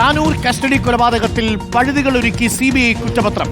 Tanur custody കൊലപാതകത്തിൽ പഴുതുകൾ ഒരുക്കി C B I കുറ്റപത്രം.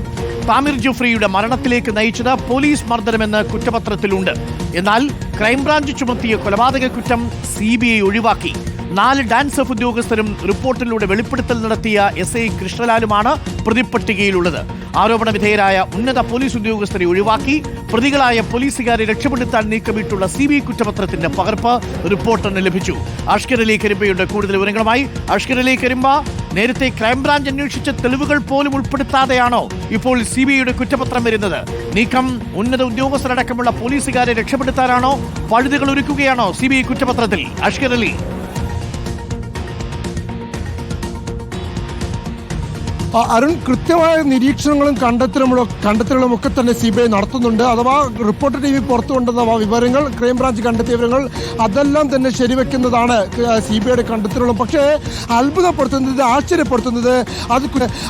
താമിർ ജുഫ്രിയുടെ മരണത്തിലേക്ക് നയിച്ചത് പോലീസ് മർദ്ദനമെന്ന് കുറ്റപത്രത്തിലുണ്ട്. എന്നാൽ ക്രൈംബ്രാഞ്ച് ചുമത്തിയ കൊലപാതക കുറ്റം സി ബി ഐ ഒഴിവാക്കി. നാല് ഡാൻസ് ഓഫ് ഉദ്യോഗസ്ഥരും റിപ്പോർട്ടിലൂടെ വെളിപ്പെടുത്തൽ നടത്തിയ എസ് ഐ കൃഷ്ണലാലുമാണ് പ്രതിപ്പട്ടികയിലുള്ളത് ആരോപണ വിധേയരായ ഉന്നത പോലീസ് ഉദ്യോഗസ്ഥരെ ഒഴിവാക്കി പ്രതികളായ പോലീസുകാരെ രക്ഷപ്പെടുത്താൻ നീക്കമിട്ടുള്ള സി ബി ഐ കുറ്റപത്രത്തിന്റെ പകർപ്പ് റിപ്പോർട്ടറിന് ലഭിച്ചു. അഷ്കർ അലി കരിമ്പയുടെ കൂടുതൽ വിവരങ്ങളുമായി അഷ്കർ അലി കരിമ്പ നേരത്തെ ക്രൈംബ്രാഞ്ച് അന്വേഷിച്ച തെളിവുകൾ പോലും ഉൾപ്പെടുത്താതെയാണോ ഇപ്പോൾ സി ബി ഐയുടെ കുറ്റപത്രം വരുന്നത്? നീക്കം ഉന്നത ഉദ്യോഗസ്ഥരടക്കമുള്ള പോലീസുകാരെ രക്ഷപ്പെടുത്താനാണോ? പഴുതുകൾ ഒരുക്കുകയാണോ സി ബി ഐ കുറ്റപത്രത്തിൽ? അഷ്കർ അലി. അരുൺ കൃത്യമായ നിരീക്ഷണങ്ങളും കണ്ടെത്തലുകളും കണ്ടെത്തലുകളും ഒക്കെ തന്നെ സി ബി ഐ നടത്തുന്നുണ്ട്. അഥവാ റിപ്പോർട്ടർ ടി വി പുറത്തു കൊണ്ടുവന്ന വിവരങ്ങൾ ക്രൈംബ്രാഞ്ച് കണ്ടെത്തിയ വിവരങ്ങൾ അതെല്ലാം തന്നെ ശരിവെക്കുന്നതാണ് സി ബി ഐയുടെ കണ്ടെത്തലുകളും. പക്ഷേ അത്ഭുതപ്പെടുത്തുന്നത് ആശ്ചര്യപ്പെടുത്തുന്നത് അത്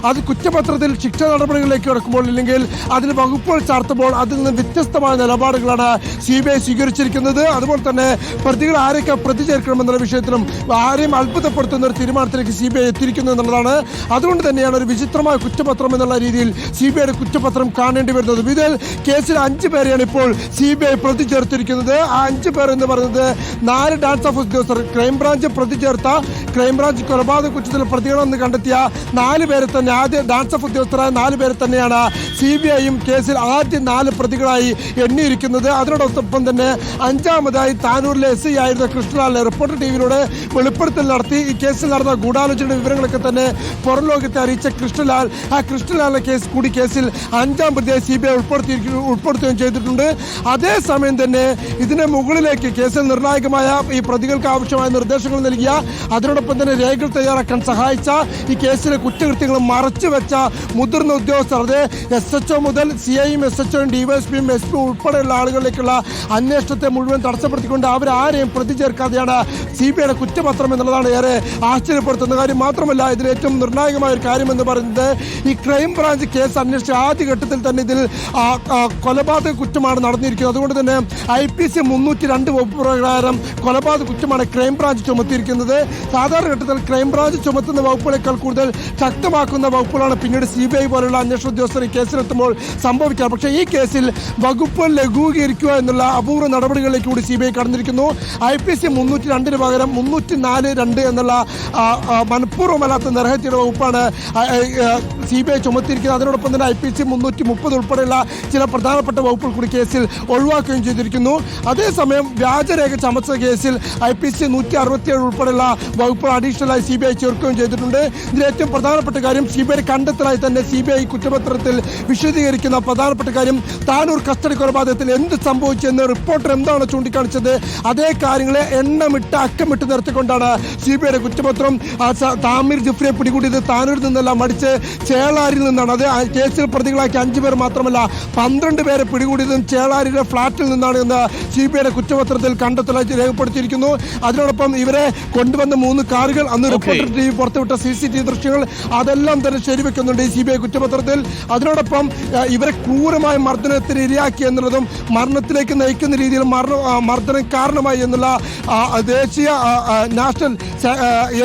അത് കുറ്റപത്രത്തിൽ ശിക്ഷ നടപടികളിലേക്ക് കിടക്കുമ്പോൾ ഇല്ലെങ്കിൽ അതിന് വകുപ്പുകൾ ചാർത്തുമ്പോൾ അതിൽ നിന്ന് വ്യത്യസ്തമായ നിലപാടുകളാണ് സി ബി ഐ സ്വീകരിച്ചിരിക്കുന്നത്. അതുപോലെ തന്നെ പ്രതികൾ ആരൊക്കെ പ്രതി ചേർക്കണമെന്നുള്ള വിഷയത്തിലും ആരെയും അത്ഭുതപ്പെടുത്തുന്ന ഒരു തീരുമാനത്തിലേക്ക് സി ബി ഐ എത്തിയിരിക്കുന്നു എന്നുള്ളതാണ്. അതുകൊണ്ട് തന്നെയാണ് ഒരു വിചിത്രമായ കുറ്റപത്രം എന്നുള്ള രീതിയിൽ സി ബി ഐയുടെ കുറ്റപത്രം കാണേണ്ടി വരുന്നത്. ഇതിൽ കേസിൽ അഞ്ച് പേരെയാണ് ഇപ്പോൾ സി ബി ഐ പ്രതി ചേർത്തിരിക്കുന്നത്. ആ അഞ്ച് പേർ എന്ന് പറയുന്നത് നാല് ഡാൻസ് ഓഫ് ഉദ്യോഗസ്ഥർ ക്രൈംബ്രാഞ്ച് പ്രതി ചേർത്ത ക്രൈംബ്രാഞ്ച് കൊലപാതക കുറ്റത്തിൽ പ്രതികളെന്ന് കണ്ടെത്തിയ നാല് പേരെ തന്നെ ആദ്യ ഡാൻസ് ഓഫ് ഉദ്യോഗസ്ഥരായ നാല് പേരെ തന്നെയാണ് സി ബി ഐയും കേസിൽ ആദ്യ നാല് പ്രതികളായി എണ്ണിയിരിക്കുന്നത്. അതിനോടൊപ്പം തന്നെ അഞ്ചാമതായി താനൂരിലെ എസ് ഐ ആയിരുന്ന കൃഷ്ണലാലിനെ റിപ്പോർട്ടർ ടി വിയിലൂടെ വെളിപ്പെടുത്തൽ നടത്തി. ഈ കേസിൽ നടന്ന ഗൂഢാലോചനയുടെ വിവരങ്ങളൊക്കെ തന്നെ പുറം ലോകത്തെ അറിയിച്ച കൃഷ്ണലാൽ ആ കൃഷ്ണലാലിന്റെ കേസ് കൂടി കേസിൽ അഞ്ചാം പ്രതിയെ സി ബി ഐ ഉൾപ്പെടുത്തിയിരിക്കുന്നു ഉൾപ്പെടുത്തുകയും ചെയ്തിട്ടുണ്ട്. അതേസമയം തന്നെ ഇതിന് മുകളിലേക്ക് കേസിൽ നിർണായകമായ ഈ പ്രതികൾക്ക് ആവശ്യമായ നിർദ്ദേശങ്ങൾ നൽകിയ അതിനോടൊപ്പം തന്നെ രേഖകൾ തയ്യാറാക്കാൻ സഹായിച്ച ഈ കേസിലെ കുറ്റകൃത്യങ്ങൾ മറച്ചു വെച്ച മുതിർന്ന ഉദ്യോഗസ്ഥർ അത് എസ് എച്ച് ഒ മുതൽ സി ഐയും എസ് എച്ച് ഒയും ഡിവൈഎസ്പിയും എസ് പി ഉൾപ്പെടെയുള്ള ആളുകളിലേക്കുള്ള അന്വേഷണത്തെ മുഴുവൻ തടസ്സപ്പെടുത്തിക്കൊണ്ട് അവരാരെയും പ്രതി ചേർക്കാതെയാണ് സി ബി ഐയുടെ കുറ്റപത്രം എന്നുള്ളതാണ് ഏറെ ആശ്ചര്യപ്പെടുത്തുന്ന കാര്യം. മാത്രമല്ല ഇതിൽ ഏറ്റവും നിർണായകമായ ഒരു കാര്യം പറയുന്നത് ഈ ക്രൈംബ്രാഞ്ച് കേസ് അന്വേഷിച്ച ആദ്യഘട്ടത്തിൽ തന്നെ ഇതിൽ കൊലപാതക കുറ്റമാണ് നടന്നിരിക്കുന്നത്. അതുകൊണ്ട് തന്നെ ഐ പി സി മുന്നൂറ്റി രണ്ട് വകുപ്പ് പ്രകാരം കൊലപാതക കുറ്റമാണ് ക്രൈംബ്രാഞ്ച് ചുമത്തിയിരിക്കുന്നത്. സാധാരണ ഘട്ടത്തിൽ ക്രൈം ബ്രാഞ്ച് ചുമത്തുന്ന വകുപ്പുകളേക്കാൾ കൂടുതൽ ശക്തമാക്കുന്ന വകുപ്പുകളാണ് പിന്നീട് സി ബി ഐ പോലുള്ള അന്വേഷണ ഉദ്യോഗസ്ഥർ ഈ കേസിലെത്തുമ്പോൾ സംഭവിക്കുക പക്ഷേ ഈ കേസിൽ വകുപ്പ് ലഘൂകരിക്കുക എന്നുള്ള അപൂർവ നടപടികളിലേക്ക് കൂടി സി ബി ഐ കടന്നിരിക്കുന്നു. ഐ പി സി മുന്നൂറ്റി രണ്ടിന് പകരം മുന്നൂറ്റി നാല് രണ്ട് എന്നുള്ള മനഃപൂർവമല്ലാത്ത ആ, മനഃപൂർവമല്ലാത്ത നിറഹത്യയുടെ വകുപ്പാണ് സി ബി ഐ ചുമത്തിയിരിക്കുന്നത് അതിനോടൊപ്പം തന്നെ ഐ പി സി മുന്നൂറ്റി മുപ്പത് ഉൾപ്പെടെയുള്ള ചില പ്രധാനപ്പെട്ട വകുപ്പുകൾ കൂടി കേസിൽ ഒഴിവാക്കുകയും ചെയ്തിരിക്കുന്നു. അതേസമയം വ്യാജരേഖ ചമച്ച കേസിൽ ഐ പി സി നൂറ്റി അറുപത്തിയേഴ് ഉൾപ്പെടെയുള്ള വകുപ്പുകൾ അഡീഷണലായി സി ബി ഐ ചേർക്കുകയും ചെയ്തിട്ടുണ്ട്. ഇതിൽ ഏറ്റവും പ്രധാനപ്പെട്ട കാര്യം സി ബി ഐ കണ്ടെത്തലായി തന്നെ സി ബി ഐ കുറ്റപത്രത്തിൽ വിശദീകരിക്കുന്ന പ്രധാനപ്പെട്ട കാര്യം താനൂർ കസ്റ്റഡി കൊലപാതകത്തിൽ എന്ത് സംഭവിച്ചെന്ന് റിപ്പോർട്ടർ എന്താണ് ചൂണ്ടിക്കാണിച്ചത്? അതേ കാര്യങ്ങളെ എണ്ണമിട്ട് അക്കമിട്ട് നിർത്തിക്കൊണ്ടാണ് സി ബി ഐയുടെ കുറ്റപത്രം താമീർ ജിഫ്രിയെ പിടികൂടിയത്. താനൂരിൽ നിന്നെല്ലാം മടിച്ച് ചേളാരിൽ നിന്നാണ്. അത് കേസിൽ പ്രതികളാക്കിയ അഞ്ചു പേർ മാത്രമല്ല പന്ത്രണ്ട് പേരെ പിടികൂടിയതും ചേളാരിയുടെ ഫ്ളാറ്റിൽ നിന്നാണ് എന്ന് സി ബി ഐയുടെ കുറ്റപത്രത്തിൽ കണ്ടെത്തലായി രേഖപ്പെടുത്തിയിരിക്കുന്നു. അതിനോടൊപ്പം ഇവരെ കൊണ്ടുവന്ന മൂന്ന് കാറുകൾ അന്ന് റിപ്പോർട്ടർ ടി വി പുറത്തുവിട്ട സി സി ടി ദൃശ്യങ്ങൾ അതെല്ലാം തന്നെ ശരിവെക്കുന്നുണ്ട് ഈ സി ബി ഐ കുറ്റപത്രത്തിൽ. അതിനോടൊപ്പം ഇവരെ ക്രൂരമായ മർദ്ദനത്തിന് ഇരയാക്കി എന്നുള്ളതും മരണത്തിലേക്ക് നയിക്കുന്ന രീതിയിൽ മരണ മർദ്ദനം കാരണമായി എന്നുള്ള ദേശീയ നാഷണൽ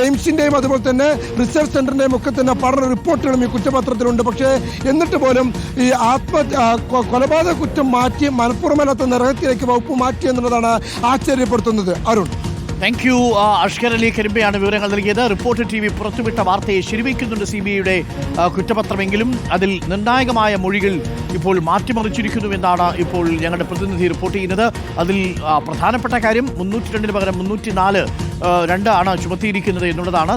എയിംസിന്റെയും അതുപോലെ തന്നെ റിസർച്ച് സെന്ററിന്റെയും ഒക്കെ തന്നെ പഠന റിപ്പോർട്ടുകളും ഈ കുറ്റപത്രത്തിലുണ്ട്. പക്ഷേ എന്നിട്ട് പോലും ഈ ആത്മ കൊലപാതക കുറ്റം മാറ്റി മനഃപൂർവമല്ലാത്ത നിറഹത്തിലേക്ക് വകുപ്പ് മാറ്റി എന്നുള്ളതാണ് ആശ്ചര്യപ്പെടുത്തുന്നത്. അരുൺ. താങ്ക് യു അഷ്കർ അലി കരിമ്പയാണ് വിവരങ്ങൾ നൽകിയത്. റിപ്പോർട്ട് ടി വി പുറത്തുവിട്ട വാർത്തയെ ശരിവയ്ക്കുന്നുണ്ട് സി ബി ഐയുടെ കുറ്റപത്രമെങ്കിലും. അതിൽ നിർണായകമായ മൊഴികൾ ഇപ്പോൾ മാറ്റിമറിച്ചിരിക്കുന്നു എന്നാണ് ഇപ്പോൾ ഞങ്ങളുടെ പ്രതിനിധി റിപ്പോർട്ട് ചെയ്യുന്നത്. അതിൽ പ്രധാനപ്പെട്ട കാര്യം മുന്നൂറ്റി രണ്ടിന് പകരം മുന്നൂറ്റി നാല് രണ്ട് ആണ് ചുമത്തിയിരിക്കുന്നത് എന്നുള്ളതാണ്.